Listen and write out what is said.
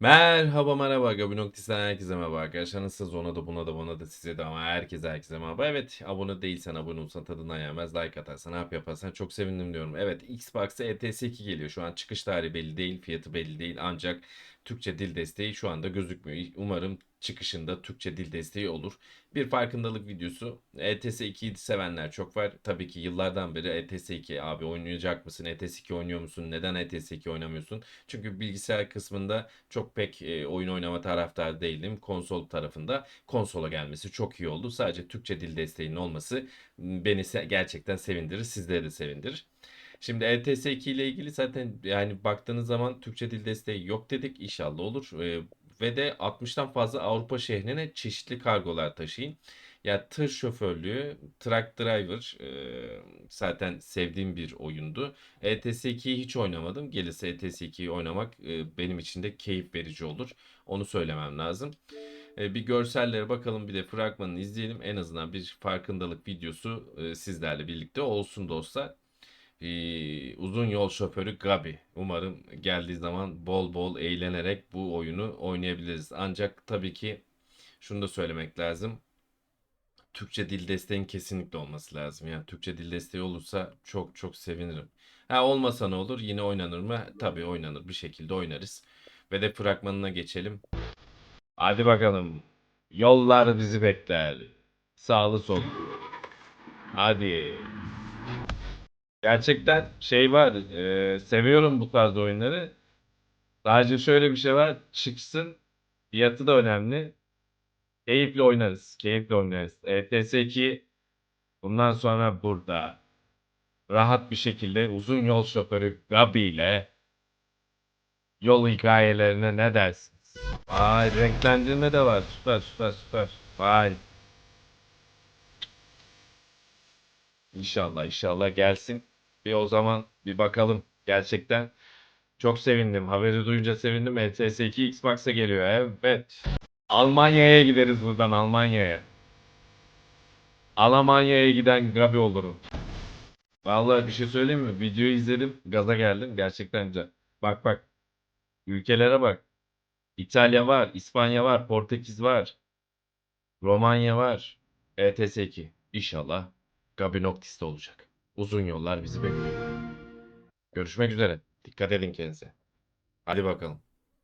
Merhaba merhaba. Gabi Noktis'ten herkese merhaba arkadaşlar. Nasılsınız? Ona da buna da buna da size de ama herkese herkese merhaba. Evet abone değilsen abone olsan tadından yenmez like atarsan ne yap yaparsan çok sevindim diyorum. Evet Xbox'a ETS 2 geliyor. Şu an çıkış tarihi belli değil fiyatı belli değil. Ancak Türkçe dil desteği şu anda gözükmüyor umarım çıkışında Türkçe dil desteği olur bir farkındalık videosu ETS 2'yi sevenler çok var tabii ki yıllardan beri ETS 2 abi oynayacak mısın ETS 2 oynuyor musun neden ETS 2 oynamıyorsun çünkü bilgisayar kısmında çok pek e, oyun oynama taraftar değilim. Konsol tarafında konsola gelmesi çok iyi oldu. Sadece Türkçe dil desteğinin olması beni gerçekten sevindirir. Sizleri de sevindirir. Şimdi ETS 2 ile ilgili zaten yani baktığınız zaman Türkçe dil desteği yok dedik. İnşallah olur. E, ve de 60'tan fazla Avrupa şehrine çeşitli kargolar taşıyın. Ya tır şoförlüğü, truck driver e, zaten sevdiğim bir oyundu. ETS 2'yi hiç oynamadım. Gelirse ETS 2'yi oynamak e, benim için de keyif verici olur. Onu söylemem lazım. E, bir görsellere bakalım bir de fragmanını izleyelim. En azından bir farkındalık videosu e, sizlerle birlikte olsun dostlar. E, uzun yol şoförü Gabi. Umarım geldiği zaman bol bol eğlenerek bu oyunu oynayabiliriz. Ancak tabii ki şunu da söylemek lazım. Türkçe dil desteğin kesinlikle olması lazım. Yani Türkçe dil desteği olursa çok çok sevinirim. Ha olmasa ne olur? Yine oynanır mı? Tabii oynanır. Bir şekilde oynarız. Ve de fragmanına geçelim. Hadi bakalım. Yollar bizi bekler. Sağlı sol. Hadi. Gerçekten şey var. e, seviyorum bu tarz oyunları. Sadece şöyle bir şey var. Çıksın. Fiyatı da önemli. Keyifli oynarız. Keyifli oynarız. ETS 2 bundan sonra burada. Rahat bir şekilde uzun yol şoförü Gabi ile yol hikayelerine ne dersiniz? Vay renklendirme de var. Süper süper süper. Vay. İnşallah inşallah gelsin. Bir o zaman bir bakalım. Gerçekten çok sevindim. Haberi duyunca sevindim. ETS 2 Xbox'a geliyor. Evet. Almanya'ya gideriz buradan Almanya'ya. Almanya'ya giden Gabi olurum. Vallahi bir şey söyleyeyim mi? Videoyu izledim. Gaza geldim. Gerçekten güzel. Bak bak. Ülkelere bak. İtalya var. İspanya var. Portekiz var. Romanya var. ETS 2. İnşallah Gabi Noctis'te olacak. Uzun yollar bizi bekliyor. Görüşmek üzere. Dikkat edin kendinize. Hadi bakalım.